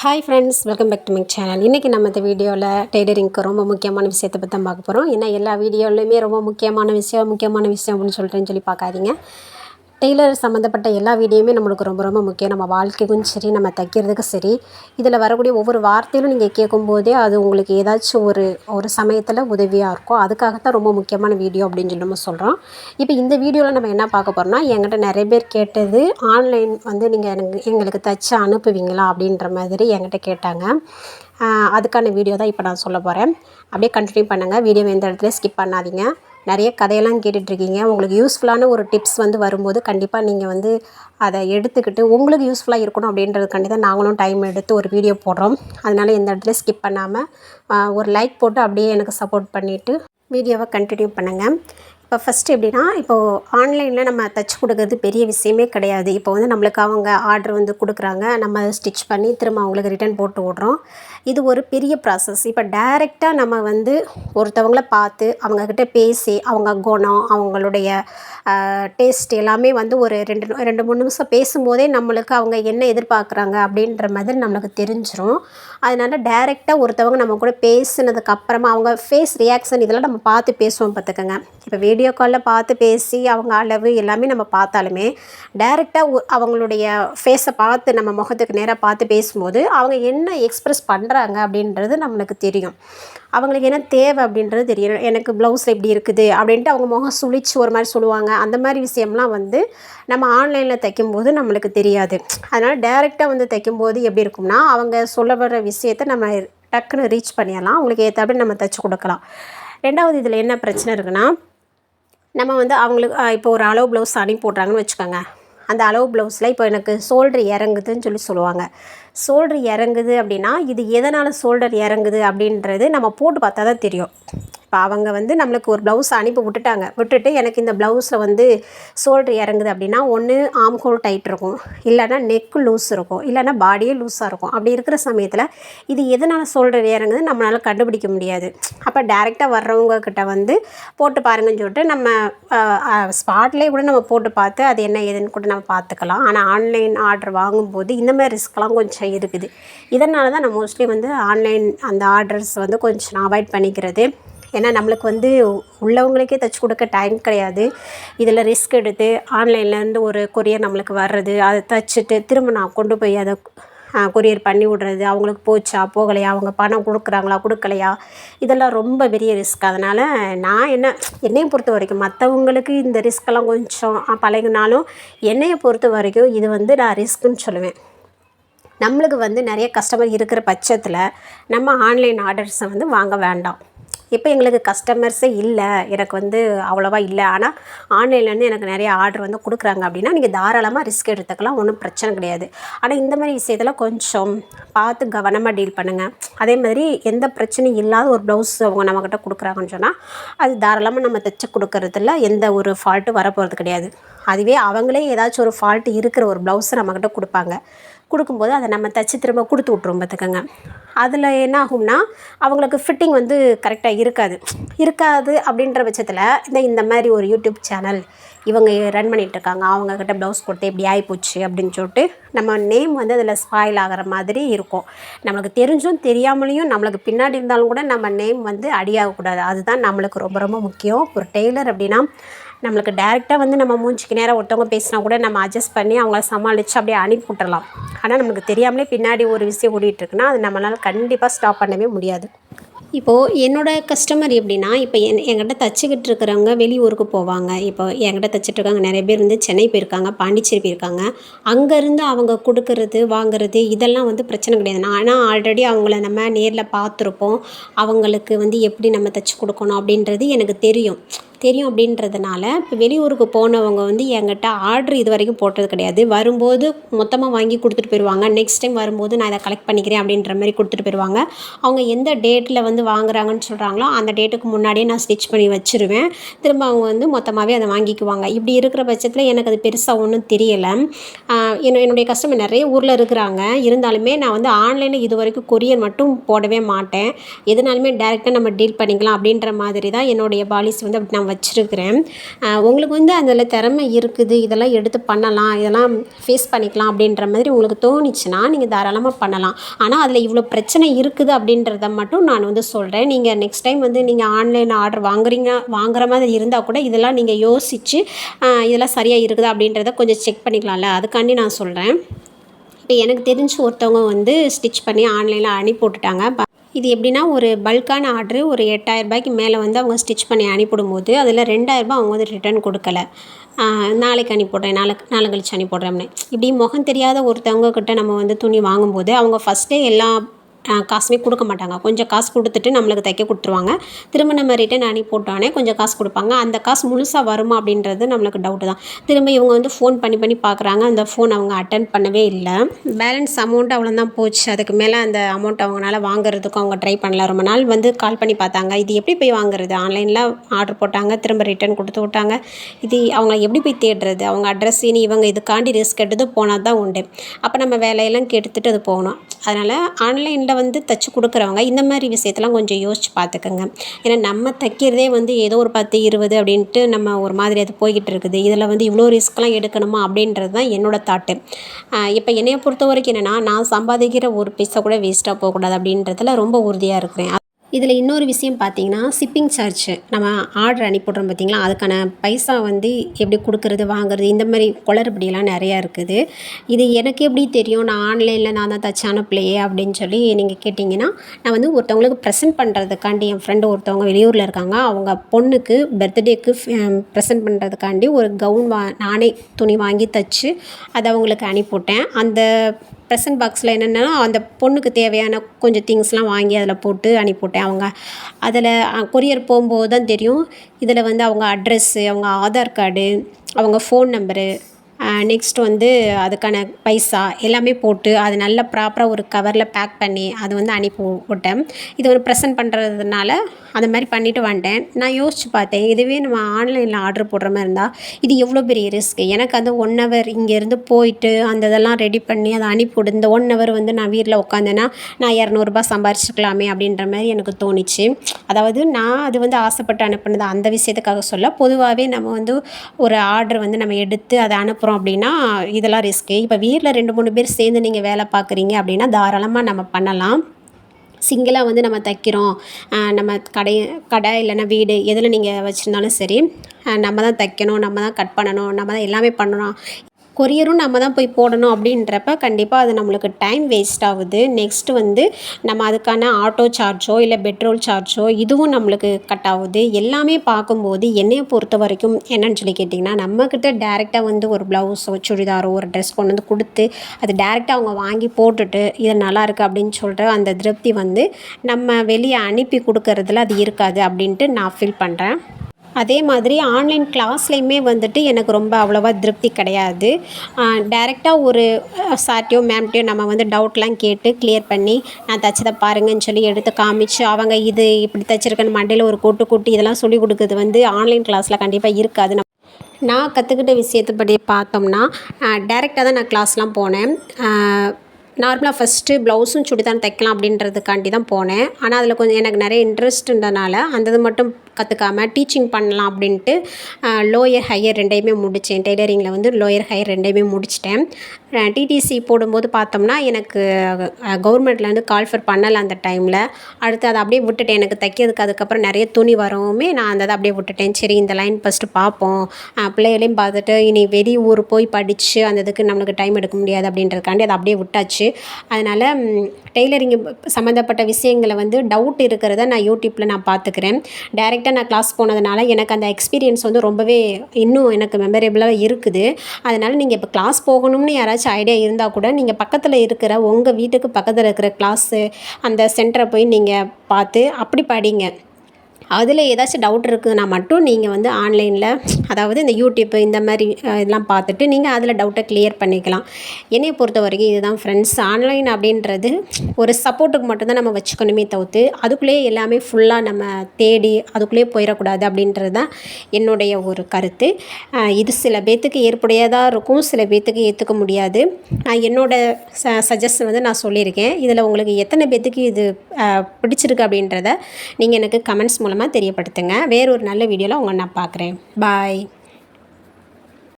Hi friends welcome back to my channel இன்றைக்கி நம்ம இந்த வீடியோவில் டெய்லரிங்க்கு ரொம்ப முக்கியமான விஷயத்தை பற்றி தான் பார்க்க போகிறோம் ஏன்னா எல்லா வீடியோலையுமே ரொம்ப முக்கியமான விஷயம் முக்கியமான விஷயம் அப்படின்னு சொல்லிட்டுன்னு சொல்லி பார்க்காதீங்க. டெய்லர் சம்மந்தப்பட்ட எல்லா வீடியோமே நம்மளுக்கு ரொம்ப ரொம்ப முக்கியம். நம்ம வாழ்க்கைக்கும் சரி நம்ம தைக்கிறதுக்கும் சரி. இதில் வரக்கூடிய ஒவ்வொரு வார்த்தையிலும் நீங்கள் கேட்கும்போதே அது உங்களுக்கு ஏதாச்சும் ஒரு ஒரு சமயத்தில் உதவியாக இருக்கும் அதுக்காகத்தான் ரொம்ப முக்கியமான வீடியோ அப்படின்னு சொல்லி நம்ம சொல்கிறோம் இப்போ இந்த வீடியோவில் நம்ம என்ன பார்க்க போகிறோம்னா என்கிட்ட நிறைய பேர் கேட்டது ஆன்லைன் வந்து நீங்கள் எனக்கு எங்களுக்கு தைச்சு அனுப்புவீங்களா அப்படின்ற மாதிரி என்கிட்ட கேட்டாங்க. அதுக்கான வீடியோ தான் இப்போ நான் சொல்ல போகிறேன் அப்படியே கண்டினியூ பண்ணுங்கள் வீடியோ எந்த இடத்துல ஸ்கிப் பண்ணாதீங்க. நிறைய கதையெல்லாம் கேட்டுட்ருக்கீங்க. உங்களுக்கு யூஸ்ஃபுல்லான ஒரு டிப்ஸ் வந்து வரும்போது கண்டிப்பாக நீங்கள் வந்து அதை எடுத்துக்கிட்டு உங்களுக்கு யூஸ்ஃபுல்லாக இருக்கணும் அப்படின்றதுக்காண்டி தான் நாங்களும் டைம் எடுத்து ஒரு வீடியோ போடுறோம். அதனால் எந்த இடத்துல ஸ்கிப் பண்ணாமல் ஒரு லைக் போட்டு அப்படியே எனக்கு சப்போர்ட் பண்ணிவிட்டு வீடியோவை கண்டினியூ பண்ணுங்கள் இப்போ ஃபஸ்ட்டு எப்படின்னா இப்போது ஆன்லைனில் நம்ம தச்சு கொடுக்கறது பெரிய விஷயமே கிடையாது. இப்போ வந்து நம்மளுக்கு அவங்க ஆர்டர் வந்து கொடுக்குறாங்க. நம்ம ஸ்டிச் பண்ணி திரும்ப அவங்களுக்கு ரிட்டர்ன் போட்டு விட்றோம். இது ஒரு பெரிய ப்ராசஸ் இப்போ டைரெக்டாக நம்ம வந்து ஒருத்தவங்கள பார்த்து அவங்கக்கிட்ட பேசி அவங்க குணம் அவங்களுடைய டேஸ்ட் எல்லாமே வந்து ஒரு ரெண்டு ரெண்டு மூணு நிமிஷம் பேசும்போதே நம்மளுக்கு அவங்க என்ன எதிர்பார்க்குறாங்க அப்படின்ற மாதிரி நம்மளுக்கு தெரிஞ்சிடும் அதனால் டைரெக்டாக ஒருத்தவங்க நம்ம கூட பேசினதுக்கப்புறமா அவங்க ஃபேஸ் ரியாக்ஷன் இதெல்லாம் நம்ம பார்த்து பேசுவோம் பார்த்துக்கோங்க. இப்போ வீடியோ வீடியோ காலில் பார்த்து பேசி அவங்க அளவு எல்லாமே நம்ம பார்த்தாலுமே டைரெக்டாக அவங்களுடைய ஃபேஸை பார்த்து நம்ம முகத்துக்கு நேராக பார்த்து பேசும்போது அவங்க என்ன எக்ஸ்ப்ரெஸ் பண்ணுறாங்க அப்படின்றது நம்மளுக்கு தெரியும். அவங்களுக்கு என்ன தேவை அப்படின்றது தெரியும். எனக்கு ப்ளவுஸ் எப்படி இருக்குது அப்படின்ட்டு அவங்க முகம் சுழிச்சு ஒரு மாதிரி சொல்லுவாங்க. அந்த மாதிரி விஷயம்லாம் வந்து நம்ம ஆன்லைனில் தைக்கும்போது நம்மளுக்கு தெரியாது. அதனால் டைரெக்டாக வந்து தைக்கும்போது எப்படி இருக்கும்னா அவங்க சொல்ல வர விஷயத்தை நம்ம டக்குன்னு ரீச் பண்ணிடலாம். அவங்களுக்கு ஏற்றாப்படி நம்ம தைச்சி கொடுக்கலாம். ரெண்டாவது இதில் என்ன பிரச்சனை இருக்குன்னா நம்ம வந்து அவங்களுக்கு இப்போ ஒரு அளவு ப்ளவுஸ் அணி போடுறாங்கன்னு வச்சுக்கோங்க. அந்த அளவு ப்ளவுஸில் இப்போ எனக்கு ஷோல்டர் இறங்குதுன்னு சொல்லி சொல்லுவாங்க. சோல்டர் இறங்குது அப்படின்னா இது எதனால் சோல்டர் இறங்குது அப்படின்றது நம்ம போட்டு பார்த்தா தான் தெரியும். இப்போ அவங்க வந்து நம்மளுக்கு ஒரு ப்ளவுஸ் அனுப்பி விட்டுட்டாங்க. விட்டுட்டு எனக்கு இந்த ப்ளவுஸில் வந்து சோல்டர் இறங்குது அப்படின்னா ஒன்று ஆம் ஹோல் டைட் இருக்கும். இல்லைன்னா நெக்கு லூஸ் இருக்கும். இல்லைன்னா பாடியே லூஸாக இருக்கும். அப்படி இருக்கிற சமயத்தில் இது எதனால் சோல்டர் இறங்குது நம்மளால் கண்டுபிடிக்க முடியாது. அப்போ டேரெக்டாக வர்றவங்க கிட்ட வந்து போட்டு பாருங்கன்னு சொல்லிட்டு நம்ம ஸ்பாட்லேயே கூட நம்ம போட்டு பார்த்து அது என்ன ஏதுன்னு கூட நம்ம பார்த்துக்கலாம். ஆனால் ஆன்லைன் ஆர்டர் வாங்கும்போது இந்த மாதிரி ரிஸ்க்லாம் கொஞ்சம் இருக்குது. இதனால தான் நான் மோஸ்ட்லி வந்து ஆன்லைன் அந்த ஆர்டர்ஸ் வந்து கொஞ்சம் நான் அவாய்ட் பண்ணிக்கிறது. ஏன்னா நம்மளுக்கு வந்து உள்ளவங்களுக்கே தைச்சி கொடுக்க டைம் கிடையாது. இதில் ரிஸ்க் எடுத்து ஆன்லைன்லேருந்து ஒரு கொரியர் நம்மளுக்கு வர்றது அதை தைச்சிட்டு திரும்ப நான் கொண்டு போய் அதை கொரியர் பண்ணி விட்றது அவங்களுக்கு போச்சா போகலையா அவங்க பணம் கொடுக்குறாங்களா கொடுக்கலையா இதெல்லாம் ரொம்ப பெரிய ரிஸ்க் அதனால் நான் என்ன என்னையை பொறுத்த வரைக்கும் மற்றவங்களுக்கு இந்த ரிஸ்க்கெல்லாம் கொஞ்சம் பழகினாலும் என்னையை பொறுத்த வரைக்கும் இது வந்து நான் ரிஸ்க்குன்னு சொல்லுவேன். நம்மளுக்கு வந்து நிறைய கஸ்டமர் இருக்கிற பட்சத்தில் நம்ம ஆன்லைன் ஆர்டர்ஸை வந்து வாங்க வேண்டாம். இப்போ எங்களுக்கு கஸ்டமர்ஸே இல்லை எனக்கு வந்து அவ்வளோவா இல்லை. ஆனால் ஆன்லைன்லேருந்து எனக்கு நிறைய ஆர்டர் வந்து கொடுக்குறாங்க அப்படின்னா நீங்கள் தாராளமாக ரிஸ்க் எடுத்துக்கலாம் ஒன்றும் பிரச்சனை கிடையாது. ஆனால் இந்த மாதிரி விஷயத்தில் கொஞ்சம் பார்த்து கவனமாக டீல் பண்ணுங்கள் அதே மாதிரி எந்த பிரச்சனையும் இல்லாத ஒரு ப்ளவுஸ் அவங்க நம்மக்கிட்ட கொடுக்குறாங்கன்னு சொன்னால் அது தாராளமாக நம்ம தைச்சு கொடுக்கறதுல எந்த ஒரு ஃபால்ட்டும் வரப்போகிறது கிடையாது. அதுவே அவங்களே ஏதாச்சும் ஒரு ஃபால்ட் இருக்கிற ஒரு ப்ளவுஸை நம்மக்கிட்ட கொடுப்பாங்க. கொடுக்கும்போது அதை நம்ம தைச்சி திரும்ப கொடுத்து விட்ருவோம் பார்த்துக்கோங்க. அதில் என்ன ஆகும்னா அவங்களுக்கு ஃபிட்டிங் வந்து கரெக்டாக இருக்காது. இருக்காது அப்படின்ற பட்சத்தில் இந்த இந்த மாதிரி ஒரு யூடியூப் சேனல் இவங்க ரன் பண்ணிகிட்ருக்காங்க அவங்கக்கிட்ட ப்ளவுஸ் கொடுத்து இப்படி ஆகிப்போச்சு அப்படின்னு சொல்லிட்டு நம்ம நேம் வந்து அதில் ஸ்பாயில் ஆகிற மாதிரி இருக்கும். நம்மளுக்கு தெரிஞ்சும் தெரியாமலேயும் நம்மளுக்கு பின்னாடி இருந்தாலும் கூட நம்ம நேம் வந்து அடியாகக்கூடாது. அதுதான் நம்மளுக்கு ரொம்ப ரொம்ப முக்கியம். ஒரு டெய்லர் அப்படின்னா நம்மளுக்கு டேரெக்டாக வந்து நம்ம மூஞ்சிக்கு நேராக ஒருத்தவங்க பேசினா கூட நம்ம அட்ஜஸ்ட் பண்ணி அவங்கள சமாளித்து அப்படியே அனுப்பி விட்டுறலாம். ஆனால் நமக்கு தெரியாமலே பின்னாடி ஒரு விஷயம் ஓடிட்டுருக்குன்னா அது நம்மளால் கண்டிப்பாக ஸ்டாப் பண்ணவே முடியாது. இப்போது என்னோட கஸ்டமர் எப்படின்னா இப்போ என் என்கிட்ட தச்சுக்கிட்டு இருக்கிறவங்க வெளியூருக்கு போவாங்க. இப்போ என்கிட்ட தச்சுட்டு இருக்காங்க நிறைய பேர் வந்து சென்னை போயிருக்காங்க பாண்டிச்சேரி போயிருக்காங்க. அங்கேருந்து அவங்க கொடுக்கறது வாங்குறது இதெல்லாம் வந்து பிரச்சனை கிடையாது. நான் ஆனால் ஆல்ரெடி அவங்கள நம்ம நேரில் பார்த்துருப்போம். அவங்களுக்கு வந்து எப்படி நம்ம தச்சு கொடுக்கணும் அப்படின்றது எனக்கு தெரியும். தெரியும் அப்படின்றதுனால இப்போ வெளியூருக்கு போனவங்க வந்து என்கிட்ட ஆர்டர் இது வரைக்கும் போட்டது கிடையாது. வரும்போது மொத்தமாக வாங்கி கொடுத்துட்டு போயிடுவாங்க நெக்ஸ்ட் டைம் வரும்போது நான் இதை கலெக்ட் பண்ணிக்கிறேன் அப்படின்ற மாதிரி கொடுத்துட்டு போயிடுவாங்க அவங்க எந்த டேட்டில் வந்து வாங்குறாங்கன்னு சொல்கிறாங்களோ அந்த டேட்டுக்கு முன்னாடியே நான் ஸ்டிச் பண்ணி வச்சுருவேன். திரும்ப அவங்க வந்து மொத்தமாகவே அதை வாங்கிக்குவாங்க. இப்படி இருக்கிற பட்சத்தில் எனக்கு அது பெருசாக ஒன்றும் தெரியலை. என்னுடைய கஸ்டமர் நிறைய ஊரில் இருக்கிறாங்க. இருந்தாலுமே நான் வந்து ஆன்லைனில் இது வரைக்கும் கொரியர் மட்டும் போடவே மாட்டேன். எதுனாலுமே டேரெக்டாக நம்ம டீல் பண்ணிக்கலாம் அப்படின்ற மாதிரி தான் என்னுடைய பாலிசி வந்து அப்படி நான் நான் வச்சுருக்கிறேன் உங்களுக்கு வந்து அதில் திறமை இருக்குது இதெல்லாம் எடுத்து பண்ணலாம் இதெல்லாம் ஃபேஸ் பண்ணிக்கலாம் அப்படின்ற மாதிரி உங்களுக்கு தோணுச்சுன்னா நீங்கள் தாராளமாக பண்ணலாம். ஆனால் அதில் இவ்வளோ பிரச்சனை இருக்குது அப்படின்றத மட்டும் நான் வந்து சொல்கிறேன் நீங்கள் நெக்ஸ்ட் டைம் வந்து நீங்கள் ஆன்லைன் ஆர்டர் வாங்குறீங்க வாங்குற மாதிரி இருந்தால் கூட இதெல்லாம் நீங்கள் யோசித்து இதெல்லாம் சரியாக இருக்குதா அப்படின்றத கொஞ்சம் செக் பண்ணிக்கலாம்ல. அதுக்காண்டி நான் சொல்கிறேன் இப்போ எனக்கு தெரிஞ்சு ஒருத்தவங்க வந்து ஸ்டிச் பண்ணி ஆன்லைனில் அனுப்பி விட்டுட்டாங்க இது எப்படின்னா ஒரு பல்கான ஆர்டரு ஒரு எட்டாயிரம் ரூபாய்க்கு மேலே வந்து அவங்க ஸ்டிச் பண்ணி அனுப்பிவிடும்போது அதில் ரெண்டாயிரரூபா அவங்க வந்து ரிட்டர்ன் கொடுக்கல. நாளைக்கு அனுப்பிடுறேன் நாளைக்கு நாளை கழிச்சு அனுப்பிவிட்றேன் இப்படி முகம் தெரியாத ஒருத்தவங்க கிட்ட நம்ம வந்து துணி வாங்கும்போது அவங்க ஃபஸ்ட்டே எல்லா காசுமே கொடுக்க மாட்டாங்க. கொஞ்சம் காசு கொடுத்துட்டு நம்மளுக்கு தைக்க கொடுத்துருவாங்க. திரும்ப நம்ம ரிட்டன் அனுப்பி போட்டோன்னே கொஞ்சம் காசு கொடுப்பாங்க. அந்த காசு முழுசாக வருமா அப்படின்றது நம்மளுக்கு டவுட்டு தான். திரும்ப இவங்க வந்து ஃபோன் பண்ணி பண்ணி பார்க்குறாங்க அந்த ஃபோன் அவங்க அட்டன் பண்ணவே இல்லை. பேலன்ஸ் அமௌண்ட் அவ்வளோதான் போச்சு. அதுக்கு மேலே அந்த அமௌண்ட் அவங்களால வாங்குறதுக்கும் அவங்க ட்ரை பண்ணல. ரொம்ப நாள் வந்து கால் பண்ணி பார்த்தாங்க. இது எப்படி போய் வாங்குறது? ஆன்லைனில் ஆர்டர் போட்டாங்க. திரும்ப ரிட்டர்ன் கொடுத்து விட்டாங்க. இது அவங்க எப்படி போய் தேடுறது? அவங்க அட்ரஸ் இனி இவங்க இதுக்காண்டி ரிஸ்க் எடுத்து போனால் தான் உண்டு. அப்போ நம்ம வேலையெல்லாம் கெடுத்துட்டு அது போகணும். அதனால் ஆன்லைனில் வந்து தைச்சி கொடுக்குறவங்க இந்த மாதிரி விஷயத்தெல்லாம் கொஞ்சம் யோசிச்சு பார்த்துக்கோங்க. ஏன்னா நம்ம தைக்கிறதே வந்து ஏதோ ஒரு பத்து இருபது அப்படின்ட்டு நம்ம ஒரு மாதிரி அது போய்கிட்டு இருக்குது. இதில் வந்து இவ்வளோ ரிஸ்க்லாம் எடுக்கணுமா அப்படின்றது தான் என்னோடய தாட்டு இப்போ என்னைய பொறுத்த வரைக்கும் என்னென்னா நான் சம்பாதிக்கிற ஒரு பைசா கூட வேஸ்ட்டாக போகக்கூடாது அப்படின்றதுல ரொம்ப உறுதியாக இருக்கிறேன். இதில் இன்னொரு விஷயம் பார்த்தீங்கன்னா ஷிப்பிங் சார்ஜ் நம்ம ஆர்டர் அனுப்பிவிட்றோம் பார்த்தீங்களா? அதுக்கான பைசா வந்து எப்படி கொடுக்குறது வாங்குறது இந்த மாதிரி குளறுபடியெல்லாம் நிறையா இருக்குது. இது எனக்கு எப்படி தெரியும்? நான் ஆன்லைனில் நான் தான் தச்சு அனுப்பலையே அப்படின்னு சொல்லி நீங்கள் கேட்டிங்கன்னா நான் வந்து ஒருத்தவங்களுக்கு ப்ரெசென்ட் பண்ணுறதுக்காண்டி என் ஃப்ரெண்டு ஒருத்தவங்க வெளியூரில் இருக்காங்க. அவங்க பொண்ணுக்கு பர்த்டேக்கு ப்ரெசென்ட் பண்ணுறதுக்காண்டி ஒரு கவுன் வா நானே துணி வாங்கி தச்சு அதை அவங்களுக்கு அனுப்பிவிட்டேன். அந்த ப்ரெசன்ட் பாக்ஸில் என்னென்னா அந்த பொண்ணுக்கு தேவையான கொஞ்சம் திங்ஸ்லாம் வாங்கி அதில் போட்டு அனுப்பிவிட்டேன். அவங்க அதில் கொரியர் போகும்போது தான் தெரியும். இதில் வந்து அவங்க அட்ரெஸ்ஸு அவங்க ஆதார் கார்டு அவங்க ஃபோன் நம்பரு நெக்ஸ்ட் வந்து அதுக்கான பைசா எல்லாமே போட்டு அது நல்ல ப்ராப்பராக ஒரு கவரில் பேக் பண்ணி அது வந்து அனுப்பி விட்டேன். இது ஒரு ப்ரெசென்ட் பண்ணுறதுனால அந்த மாதிரி பண்ணிவிட்டு வந்துட்டேன் நான் யோசித்து பார்த்தேன் இதுவே நம்ம ஆன்லைனில் ஆர்டர் போடுற மாதிரி இருந்தால் இது எவ்வளோ பெரிய ரிஸ்க் எனக்கு அந்த ஒன் ஹவர் இங்கேருந்து போயிட்டு அந்த இதெல்லாம் ரெடி பண்ணி அதை அனுப்பிவிடு இந்த ஒன் ஹவர் வந்து நான் வீட்டில் உட்காந்தேன்னா நான் இரநூறுபா சம்பாரிச்சிக்கலாமே அப்படின்ற மாதிரி எனக்கு தோணுச்சு. அதாவது நான் அது வந்து ஆசைப்பட்டு அனுப்புனது அந்த விஷயத்துக்காக சொல்ல பொதுவாகவே நம்ம வந்து ஒரு ஆர்டர் வந்து நம்ம எடுத்து அதை அனுப்புகிறோம் அப்படின்னா இதெல்லாம் ரிஸ்க்கு இப்போ வீட்டில் ரெண்டு மூணு பேர் சேர்ந்து நீங்கள் வேலை பார்க்குறீங்க அப்படின்னா தாராளமாக நம்ம பண்ணலாம். சிங்கிளாக வந்து நம்ம தைக்கிறோம். நம்ம கடை கடை இல்லைன்னா வீடு எதில் நீங்கள் வச்சுருந்தாலும் சரி நம்ம தான் தைக்கணும் நம்ம தான் கட் பண்ணணும் நம்ம தான் எல்லாமே பண்ணணும். கொரியரும் நம்ம தான் போய் போடணும் அப்படின்றப்ப கண்டிப்பாக அது நம்மளுக்கு டைம் வேஸ்ட் ஆகுது. நெக்ஸ்ட்டு வந்து நம்ம அதுக்கான ஆட்டோ சார்ஜோ இல்லை பெட்ரோல் சார்ஜோ இதுவும் நம்மளுக்கு கட் ஆகுது. எல்லாமே பார்க்கும்போது என்னையை பொறுத்த வரைக்கும் என்னன்னு சொல்லி கேட்டிங்கன்னா நம்மக்கிட்ட டேரெக்டாக வந்து ஒரு ப்ளவுஸோ சுடிதாரோ ஒரு ட்ரெஸ் கொண்டு வந்து கொடுத்து அது டேரெக்டாக அவங்க வாங்கி போட்டுட்டு இது நல்லாயிருக்கு அப்படின்னு சொல்கிற அந்த திருப்தி வந்து நம்ம வெளியே அனுப்பி கொடுக்கறதுல அது இருக்காது அப்படின்ட்டு நான் ஃபீல் பண்ணுறேன் அதே மாதிரி ஆன்லைன் கிளாஸ்லேயுமே வந்துட்டு எனக்கு ரொம்ப அவ்வளோவா திருப்தி கிடையாது. டைரெக்டாக ஒரு சார்ட்டையோ மேம்கிட்டையோ நம்ம வந்து டவுட்லாம் கேட்டு கிளியர் பண்ணி நான் தைச்சதை பாருங்கன்னு சொல்லி எடுத்து காமிச்சு அவங்க இது இப்படி தைச்சிருக்கேன்னு மண்டையில் ஒரு கொட்டு கொட்டி இதெல்லாம் சொல்லி கொடுக்குறது வந்து ஆன்லைன் கிளாஸில் கண்டிப்பாக இருக்காது. நம்ம நான் கற்றுக்கிட்ட விஷயத்தைப்படி பார்த்தோம்னா டேரெக்டாக தான் நான் கிளாஸ்லாம் போனேன். நார்மலாக ஃபஸ்ட்டு ப்ளவுஸும் சுடிதான் தைக்கலாம் அப்படின்றதுக்காண்டி தான் போனேன். ஆனால் அதில் கொஞ்சம் எனக்கு நிறைய இன்ட்ரெஸ்ட் இருந்தனால அந்த இது மட்டும் கற்றுக்காம டீச்சிங் பண்ணலாம் அப்படின்ட்டு லோயர் ஹையர் ரெண்டையுமே முடித்தேன் டெய்லரிங்கில் வந்து லோயர் ஹையர் ரெண்டையுமே முடிச்சிட்டேன். டிடிசி போடும்போது பார்த்தோம்னா எனக்கு கவர்மெண்ட்லேருந்து கால்ஃபர் பண்ணலை அந்த டைமில் அடுத்து அதை அப்படியே விட்டுட்டேன். எனக்கு தைக்கிறதுக்கு அதுக்கப்புறம் நிறைய துணி வரவுமே நான் அந்த அதை அப்படியே விட்டுட்டேன். சரி இந்த லைன் ஃபஸ்ட்டு பார்ப்போம். பிள்ளைகளையும் பார்த்துட்டு இனி வெளி ஊர் போய் படித்து அந்த இதுக்கு நம்மளுக்கு டைம் எடுக்க முடியாது அப்படின்றதுக்காண்டி அதை அப்படியே விட்டாச்சு. அதனால் டெய்லரிங் சம்மந்தப்பட்ட விஷயங்களை வந்து டவுட் இருக்கிறத நான் யூடியூப்பில் நான் பார்த்துக்கிறேன். டைரெக்டாக நான் கிளாஸ் போனதுனால எனக்கு அந்த எக்ஸ்பீரியன்ஸ் வந்து ரொம்பவே இன்னும் எனக்கு மெமரேபிளாக இருக்குது. அதனால் நீங்கள் இப்போ கிளாஸ் போகணும்னு யாராச்சும் ஐடியா இருந்தால் கூட நீங்கள் பக்கத்தில் இருக்கிற உங்கள் வீட்டுக்கு பக்கத்தில் இருக்கிற கிளாஸு அந்த சென்டரை போய் நீங்கள் பார்த்து அப்படி படிங்க. அதில் ஏதாச்சும் டவுட் இருக்குதுன்னா மட்டும் நீங்கள் வந்து ஆன்லைனில் அதாவது இந்த யூடியூப் இந்த மாதிரி இதெல்லாம் பார்த்துட்டு நீங்கள் அதில் டவுட்டை கிளியர் பண்ணிக்கலாம். என்னையை பொறுத்த வரைக்கும் இதுதான் ஃப்ரெண்ட்ஸ் ஆன்லைன் அப்படின்றது ஒரு சப்போர்ட்டுக்கு மட்டும்தான் நம்ம வச்சுக்கணுமே தவிர்த்து அதுக்குள்ளேயே எல்லாமே ஃபுல்லாக நம்ம தேடி அதுக்குள்ளேயே போயிடக்கூடாது அப்படின்றது தான் என்னுடைய ஒரு கருத்து. இது சில பேர்த்துக்கு ஏற்புடையதாக இருக்கும் சில பேர்த்துக்கு ஏற்றுக்க முடியாது. நான் என்னோட ச சஜஷன் வந்து நான் சொல்லியிருக்கேன். இதில் உங்களுக்கு எத்தனை பேர்த்துக்கு இது பிடிச்சிருக்கு அப்படின்றத நீங்கள் எனக்கு கமெண்ட்ஸ் மூலமாக மூலமாக தெரியப்படுத்துங்க. வேறொரு நல்ல வீடியோவில் உங்களை நான் பார்க்குறேன். பாய்